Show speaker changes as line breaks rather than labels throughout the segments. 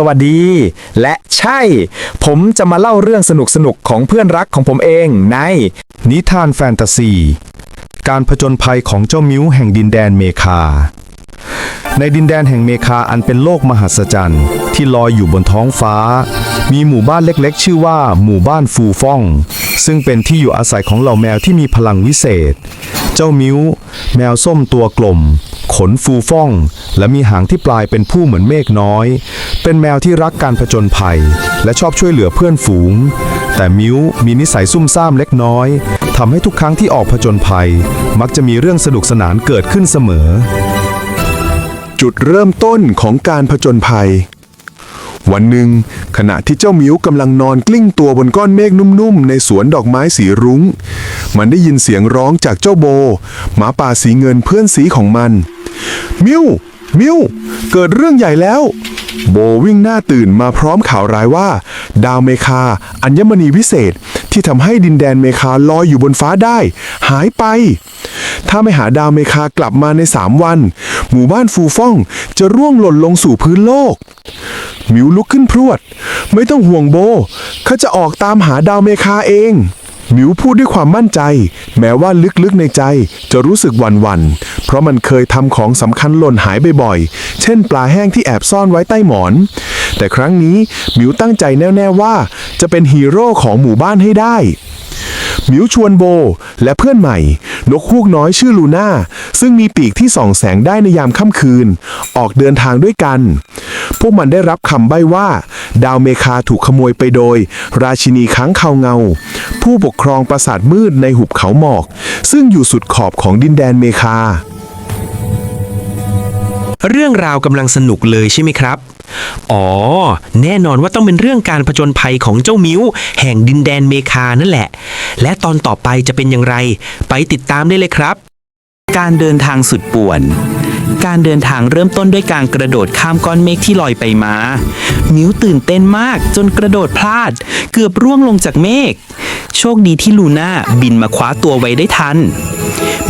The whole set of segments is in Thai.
สวัสดี และใช่ ผมจะมาเล่าเรื่องสนุกๆของเพื่อนรักของผมเองใน
นิทานแฟนตาซี การผจญภัยของเจ้ามิ้วแห่งดินแดนเมคา ในดินแดนแห่งเมคาอันเป็นโลกมหัศจรรย์ ที่ลอยอยู่บนท้องฟ้า มีหมู่บ้านเล็กๆ ชื่อว่าหมู่บ้านฟูฟ่อง ซึ่งเป็นที่อยู่อาศัยของเหล่าแมวที่มีพลังวิเศษ เจ้ามิ้ว แมวส้มตัวกลมขนฟูฟ่อง และมีหางที่ปลายเป็นผู้เหมือนเมฆน้อย เป็นแมวที่รักการผจญภัย และชอบช่วยเหลือเพื่อนฝูง แต่มิวมีนิสัยซุ่มซ่ามเล็กน้อยทำให้ทุกครั้งที่ออกผจญภัย มักจะมีเรื่องสนุกสนานเกิดขึ้นเสมอ
จุดเริ่มต้นของการผจญภัย วันหนึ่ง ขณะที่เจ้ามิวกำลังนอนกลิ้งตัวบนก้อนเมฆนุ่มๆ ในสวนดอกไม้สีรุง้ง มันได้ยินเสียงร้องจากเจ้าโบ หมาป่าสีเงินเพื่อนสีของมัน มิวมิวเกิดเรื่องใหญ่แล้ว โบวิ่งหน้าตื่นมาพร้อมข่าวร้ายว่า ดาวเมคา อัญมณีวิเศษ ที่ทำให้ดินแดนเมคาลอยอยู่บนฟ้าได้ หายไป ถ้าไม่หาดาวเมคากลับมาในสามวัน หมู่บ้านฟูฟ่องจะร่วงหล่นลงสู่พื้นโลก มิวลุกขึ้นพรวด ไม่ต้องห่วงโบเขาจะออกตามหาดาวเมคาเอง มิวพูดด้วยความมั่นใจ แม้ว่าลึกๆในใจจะรู้สึกหวั่นๆ เพราะมันเคยทำของสำคัญหล่นหายบ่อยๆ เช่นปลาแห้งที่แอบซ่อนไว้ใต้หมอน แต่ครั้งนี้มิวตั้งใจแน่ๆว่า จะเป็นฮีโร่ของหมู่บ้านให้ได้ หมิวชวนโบ และเพื่อนใหม่ นกฮูกน้อยชื่อลูน่า ซึ่งมีปีกที่ส่องแสงได้ในยามค่ำคืน ออกเดินทางด้วยกัน พวกมันได้รับคำใบ้ว่า ดาวเมคาถูกขโมยไปโดย ราชินีค้างคาวเงา ผู้ปกครองปราสาทมืดในหุบเขาหมอก ซึ่งอยู่สุดขอบของดินแดนเมคา
เรื่องราวกำลังสนุกเลยใช่ไหมครับ อ๋อ แน่นอนว่าต้องเป็นเรื่องการผจญภัยของเจ้ามิ้ว แห่งดินแดนเมคานั่นแหละ และตอนต่อไปจะเป็นอย่างไร ไปติดตามได้เลยครับ
การเดินทางสุดป่วน การเดินทางเริ่มต้นด้วยการกระโดดข้ามก้อนเมฆที่ลอยไปมา มิวตื่นเต้นมากจนกระโดดพลาด เกือบร่วงลงจากเมฆ โชคดีที่ลูน่าบินมาคว้าตัวไว้ได้ทัน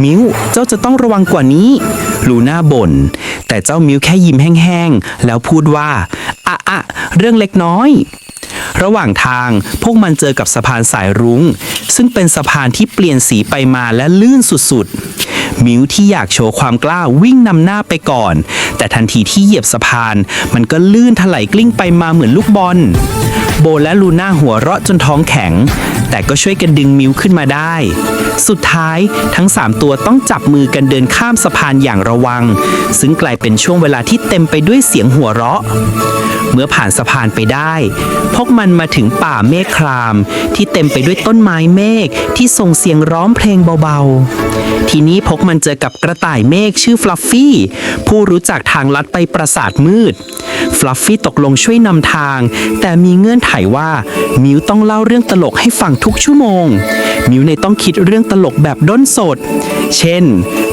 มิวเจ้าจะต้องระวังกว่านี้ ลูน่าบ่น แต่เจ้ามิวแค่ยิ้มแห้งๆ แล้วพูดว่าอะอะเรื่องเล็กน้อย ระหว่างทางพวกมันเจอกับสะพานสายรุง้ง ซึ่งเป็นสะพานที่เปลี่ยนสีไปมาและลื่นสุดๆ มิวที่อยากโชว์ความกล้าวิ่งนำหน้าไปก่อน แต่ทันทีที่เหยียบสะพาน มันก็ลื่นถลายกลิ้งไปมาเหมือนลูกบอล โบและลูน่าหัวเราะจนท้องแข็ง แต่ก็ช่วยกันดึงมิวขึ้นมาได้ สุดท้ายทั้ง 3 ตัวต้องจับมือกันเดินข้ามสะพานอย่างระวัง ซึ่งกลายเป็นช่วงเวลาที่เต็มไปด้วยเสียงหัวเราะ เมื่อผ่านสะพานไปได้ พวกมันมาถึงป่าเมฆคราม ที่เต็มไปด้วยต้นไม้เมฆที่ส่งเสียงร้องเพลงเบาๆ ทีนี้พวกมันเจอกับกระต่ายเมฆชื่อฟลัฟฟี่ผู้รู้จักทางลัดไปปราสาทมืดฟลัฟฟี่ตกลงช่วยนำทาง แต่มีเงื่อนไขว่ามิวต้องเล่าเรื่องตลกให้ฟังทุกชั่วโมงมิวในต้องคิดเรื่องตลกแบบด้นสด เช่น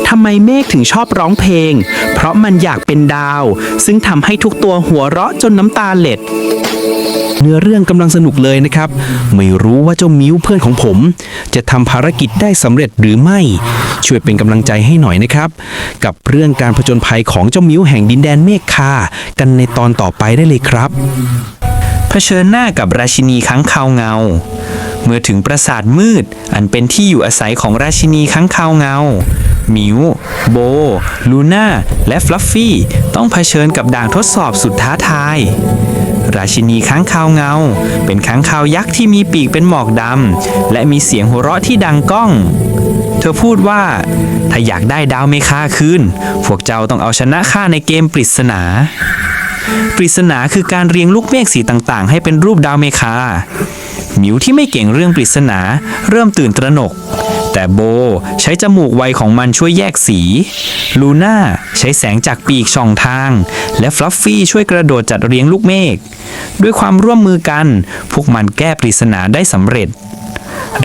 ทำไมเมฆถึงชอบร้องเพลง เพราะมันอยากเป็นดาว ซึ่งทำให้ทุกตัวหัวเราะจนน้ำตาเล็ด
เนื้อเรื่องกำลังสนุกเลยนะครับ ไม่รู้ว่าเจ้ามิ้วเพื่อนของผม จะทำภารกิจได้สำเร็จหรือไม่ ช่วยเป็นกำลังใจให้หน่อยนะครับ กับเรื่องการผจญภัยของเจ้ามิ้วแห่งดินแดนเมฆคา กันในตอนต่อไปได้เลยครับ
เผชิญหน้ากับราชินีค้างคาวเงา เมื่อถึงปราสาทมืด อันเป็นที่อยู่อาศัยของราชินีค้างคาวเงา มิว โบ ลูน่า และฟลัฟฟี่ ต้องเผชิญกับด่านทดสอบสุดท้าทาย ราชินีค้างคาวเงา เป็นค้างคาวยักษ์ที่มีปีกเป็นหมอกดำ และมีเสียงหัวเราะที่ดังก้อง เธอพูดว่า ถ้าอยากได้ดาวเมคาคืน พวกเจ้าต้องเอาชนะข้าในเกมปริศนาปริศนาคือการเรียงลูกเมฆสีต่างๆ ให้เป็นรูปดาวเมคา หมิวที่ไม่เก่งเรื่องปริศนา เริ่มตื่นตระหนก แต่โบใช้จมูกไวของมันช่วยแยกสี ลูน่าใช้แสงจากปีกช่องทาง และฟลัฟฟี่ช่วยกระโดดจัดเรียงลูกเมฆ ด้วยความร่วมมือกัน พวกมันแก้ปริศนาได้สำเร็จ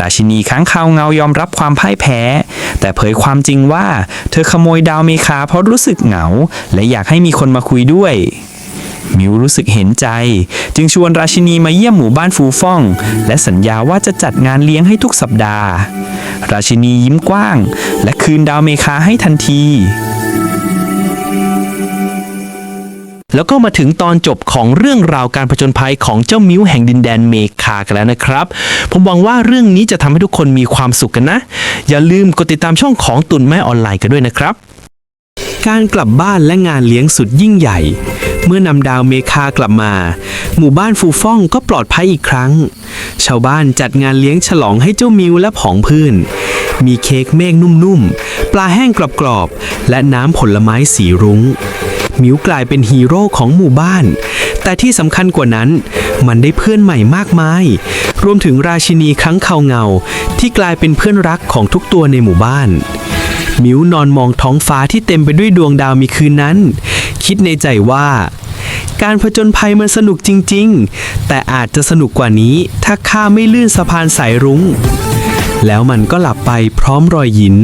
ราชินีค้างคาวเงายอมรับความพ่ายแพ้ แต่เผยความจริงว่า เธอขโมยดาวเมคาเพราะรู้สึกเหงา และอยากให้มีคนมาคุยด้วย มิวรู้สึกเห็นใจ จึงชวนราชินีมาเยี่ยมหมู่บ้านฟูฟ่อง และสัญญาว่าจะจัดงานเลี้ยงให้ทุกสัปดาห์ ราชินียิ้มกว้าง และคืนดาวเมคาให้ทันทีแล้วก็มาถึงตอนจบของเรื่องราวการผจญภัยของเจ้ามิ้วแห่งดินแดนเมคากันแล้วนะครับ ผมหวังว่าเรื่องนี้จะทำให้ทุกคนมีความสุขกันนะ อย่าลืมกดติดตามช่องของตุนแม่ออนไลน์กันด้วยนะครับ การกลับบ้านและงานเลี้ยงสุดยิ่งใหญ่ เมื่อนำดาวเมคากลับมา หมู่บ้านฟูฟ่องก็ปลอดภัยอีกครั้ง ชาวบ้านจัดงานเลี้ยงฉลองให้เจ้ามิวและผองพื้น มีเค้กเมฆนุ่มๆ ปลาแห้งกรอบๆ และน้ำผลไม้สีรุง้ง มิวกลายเป็นฮีโร่ของหมู่บ้าน แต่ที่สำคัญกว่านั้น มันได้เพื่อนใหม่มากมาย รวมถึงราชินีครั้งเขาเงา ที่กลายเป็นเพื่อนรักของทุกตัวในหมู่บ้านมิวนอนมองท้องฟ้าที่เต็มไปด้วยดวงดาวมีคืนนั้น คิดในใจว่า การผจญภัยมันสนุกจริง ๆ แต่อาจจะสนุกกว่านี้ถ้าข้าไม่ลื่นสะพานสายรุง้ง แล้วมันก็หลับไปพร้อมรอยยิ้ม